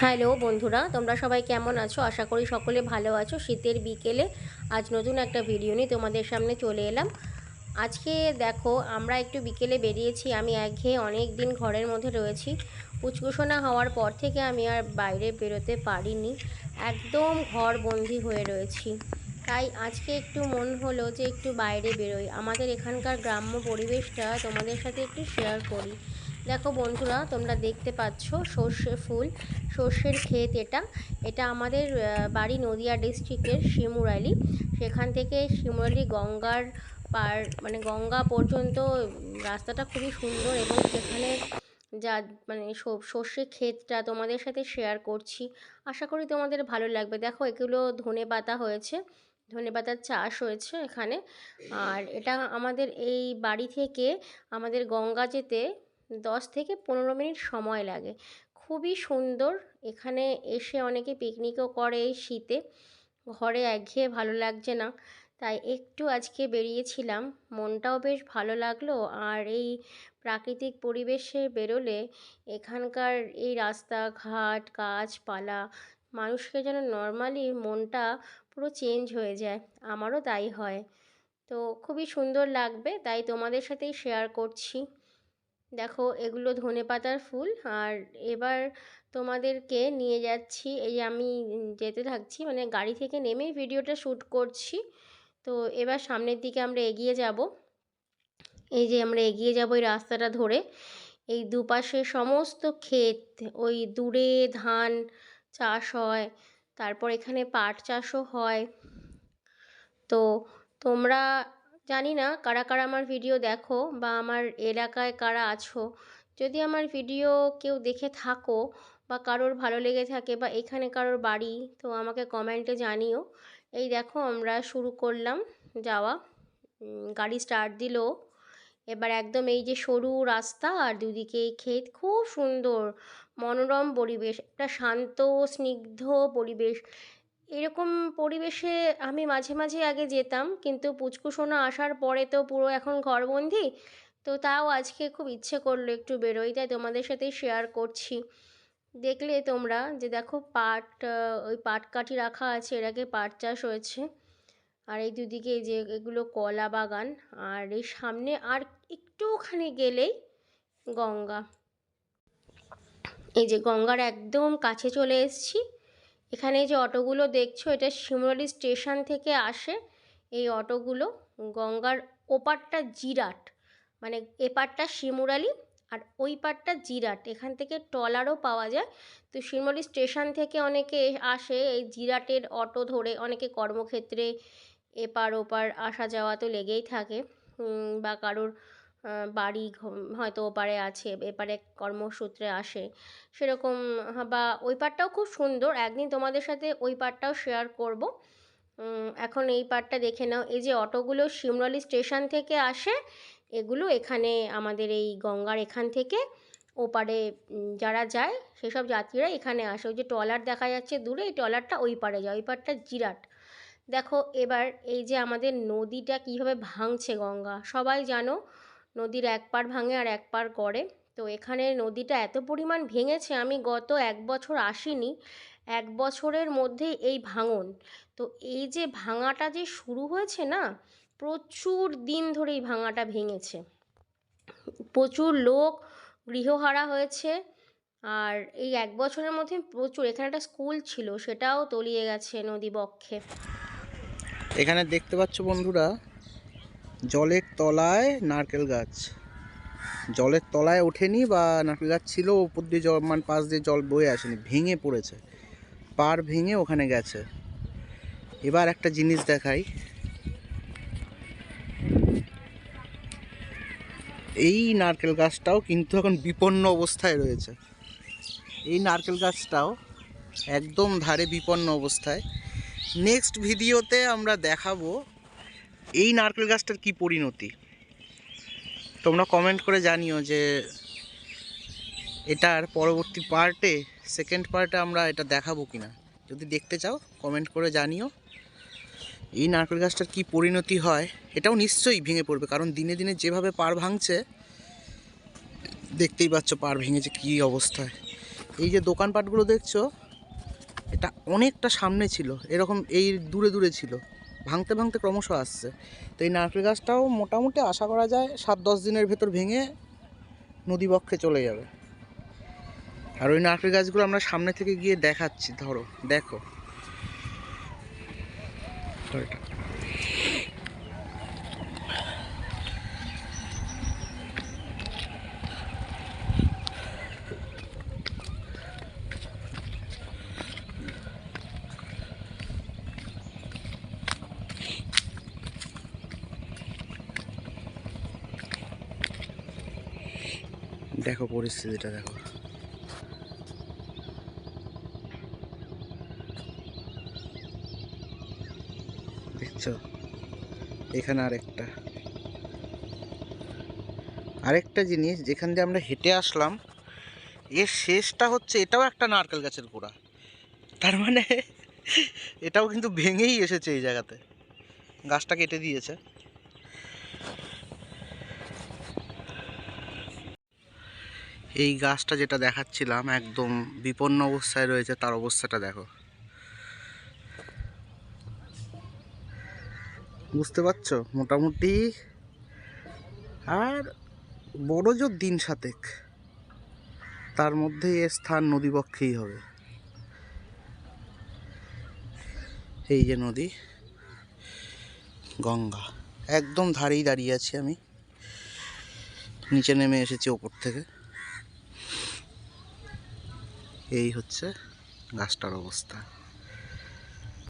Hello বন্ধুরা, তোমরা সবাই কেমন আছো? আশা করি সকলে ভালো আছো। শীতের বিকেলে আজ নতুন একটা ভিডিও নিয়ে তোমাদের সামনে চলে এলাম। আজকে দেখো, আমরা একটু বিকেলে বেরিয়েছি। আমি একঘেয়ে অনেক দিন ঘরের মধ্যে রয়েছি। উচ্কুসোনা হওয়ার পর থেকে আমি আর বাইরে বেরোতে পারিনি। একদম ঘর বন্দি হয়ে রয়েছি। তাই আজকে একটু মন হলো যে একটু বাইরে বেরোই। আমাদের এখানকার গ্রাম্য পরিবেশটা তোমাদের সাথে একটু শেয়ার করি। দেখো বন্ধুরা, তোমরা দেখতে পাচ্ছ সর্ষে ফুল, সর্ষের ক্ষেত এটা। এটা আমাদের বাড়ি নদিয়া ডিস্ট্রিক্টের শিমুরালি সেখান থেকে শিমুরালি গঙ্গার পার মানে গঙ্গা পর্যন্ত রাস্তাটা খুবই সুন্দর এবং সেখানে যা মানে সর্ষে ক্ষেতটা তোমাদের সাথে শেয়ার করছি। আশা করি তোমাদের ভালো লাগবে। দেখো এগুলো ধনে পাতা হয়েছে, ধনে পাতার চাষ হয়েছে এখানে। আর এটা আমাদের এই বাড়ি থেকে আমাদের গঙ্গা যেতে দশ থেকে পনেরো মিনিট সময় লাগে। খুবই সুন্দর। এখানে এসে অনেকে পিকনিকও করে এই শীতে। ঘরে একঘেয়ে ভালো লাগছে না। তাই একটু আজকে বেরিয়েছিলাম। মনটাও বেশ ভালো লাগল। আর এই প্রাকৃতিক পরিবেশে বেরোলে এখানকার এই রাস্তাঘাট গাছপালা, মানুষকে যেন নর্মালি মনটা পুরো চেঞ্জ হয়ে যায়। আমারও তাই হয়। তো খুবই সুন্দর লাগবে। তাই তোমাদের সাথেই শেয়ার করছি। দেখো এগুলো ধনেপাতার ফুল। আর এবার তোমাদেরকে নিয়ে যাচ্ছি, এই যে আমি যেতে থাকছি মানে গাড়ি থেকে নেমেই ভিডিওটা শ্যুট করছি। তো এবার সামনের দিকে আমরা এগিয়ে যাব। এই যে আমরা এগিয়ে যাব এই রাস্তাটা ধরে। এই দুপাশে সমস্ত ক্ষেত, ওই দূরে ধান চাষ হয়, তারপর এখানে পাট চাষও হয়। তো তোমরা জানি না কারা কারা আমার ভিডিও দেখো বা আমার এলাকায় কারা আছো। যদি আমার ভিডিও কেউ দেখে থাকো বা কারোর ভালো লেগে থাকে বা এখানে কারোর বাড়ি, তো আমাকে কমেন্টে জানিও। এই দেখো আমরা শুরু করলাম যাওয়া। গাড়ি স্টার্ট দিলো। এবার একদম এই যে সরু রাস্তা আর দুদিকে এই ক্ষেত, খুব সুন্দর। মনোরম পরিবেশ, একটা শান্ত স্নিগ্ধ পরিবেশ। এরকম পরিবেশে আমি মাঝে মাঝে আগে যেতাম, কিন্তু পুচকুসোনা আসার পরে তো পুরো এখন ঘরবন্দি, তো তাও আজকে খুব ইচ্ছে করল একটু বেরোই, তাই তোমাদের সাথে শেয়ার করছি। দেখলে তোমরা যে দেখো পাট ওই পাট কাঠি রাখা আছে, এর আগে পাট চাষ হয়েছে, আর এই দুদিকে যে এগুলো কলা বাগান, আর এই সামনে আর একটুখানি গেলেই গঙ্গা। এই যে গঙ্গার একদম কাছে চলে এসেছি এখানে যে অটোগুলো দেখছ, এটা শিমুরালি স্টেশন থেকে আসে। এই অটোগুলো গঙ্গার ওপারটা জিরাট মানে এপারটা শিমুরালি আর ওই পারটা জিরাট। এখান থেকে ট্রলারও পাওয়া যায়। তো শিমুরালি স্টেশন থেকে অনেকে আসে এই জিরাটের অটো ধরে। অনেকে কর্মক্ষেত্রে এপার ওপার আসা যাওয়া তো লেগেই থাকে। বা কারোর বাড়ি হয়তো ওপারে আছে, এপারে কর্মসূত্রে আসে, সেরকম বা ওই পার্টটাও খুব সুন্দর। একদিন তোমাদের সাথে ওই পার্টটাও শেয়ার করব। এখন এই পার্টটা দেখে নাও। এই যে অটোগুলো শিমরালি স্টেশন থেকে আসে, এগুলো এখানে আমাদের এই গঙ্গার এখান থেকে ওপারে যারা যায়, সেসব যাত্রীরা এখানে আসে। ওই যে ট্রলার দেখা যাচ্ছে দূরে, এই ট্রলারটা ওই পারে যায়, ওই পারটা জিরাট। দেখো, এবার এই যে আমাদের নদীটা কীভাবে ভাঙছে গঙ্গা, সবাই জানো নদীর এক পার ভাঙে আর এক পার গড়ে। তো এখানে নদীটা এত পরিমাণ ভেঙেছে, আমি গত এক বছর আসিনি। এক বছরের মধ্যে এই ভাঙন। তো এই যে ভাঙাটা যে শুরু হয়েছে না, প্রচুর দিন ধরে এই ভাঙাটা ভেঙেছে। প্রচুর লোক গৃহহারা হয়েছে আর এই এক বছরের মধ্যে প্রচুর, এখানে একটা স্কুল ছিল, সেটাও তলিয়ে গেছে নদী বক্ষে। এখানে দেখতে পাচ্ছ বন্ধুরা জলের তলায় নারকেল গাছ। জলের তলায় ওঠেনি বা নারকেল গাছ ছিল, উপর দিয়ে জল মানে পাশ দিয়ে জল বয়ে আসেনি, ভেঙে পড়েছে। পার ভেঙে ওখানে গেছে। এবার একটা জিনিস দেখাই। এই নারকেল গাছটাও কিন্তু এখন বিপন্ন অবস্থায় রয়েছে। এই নারকেল গাছটাও একদম ধারে বিপন্ন অবস্থায়। নেক্সট ভিডিওতে আমরা দেখাবো এই নারকেল গাছটার কি পরিণতি? তোমরা কমেন্ট করে জানিও যে এটার পরবর্তী পার্টে সেকেন্ড পার্টে আমরা এটা দেখাবো কিনা। যদি দেখতে চাও কমেন্ট করে জানিও। এই নারকেল গাছটার কি পরিণতি হয়, এটাও নিশ্চয়ই ভেঙে পড়বে, কারণ দিনে দিনে যেভাবে পার ভাঙছে, দেখতেই পাচ্ছ পার ভেঙেছে কি অবস্থায় এই যে দোকানপাটগুলো দেখছ, এটা অনেকটা সামনে ছিল, এরকম এই দূরে দূরে ছিল। ভাঙতে ভাঙতে ক্রমশ আসছে। তো এই নারকেল গাছটাও মোটামুটি আশা করা যায় সাত দশ দিনের ভেতর ভেঙে নদীবক্ষে চলে যাবে। আর ওই নারকেল গাছগুলো আমরা সামনে থেকে গিয়ে দেখাচ্ছি, ধরো, দেখো। এটা। দেখো পরিস্থিতিটা, দেখো। এখানে আরেকটা। আরেকটা জিনিস, যেখান দিয়ে আমরা হেঁটে আসলাম, এর শেষটা হচ্ছে, এটাও একটা নারকেল গাছের গোড়া। তার মানে এটাও কিন্তু ভেঙেই এসেছে এই জায়গাতে। গাছটা কেটে দিয়েছে। এই গাছটা যেটা দেখাচ্ছিলাম একদম বিপন্ন অবস্থায় রয়েছে, তার অবস্থাটা দেখো। বুঝতে পারছ? মোটামুটি আর বড় জোর দিন সাতেক, তার মধ্যে এ স্থান নদীবক্ষেই হবে। এই যে নদী, গঙ্গা, একদম ধারেই দাঁড়িয়ে আছি আমি। নিচে নেমে এসেছি ওপর থেকে। এই হচ্ছে গাছটার অবস্থা।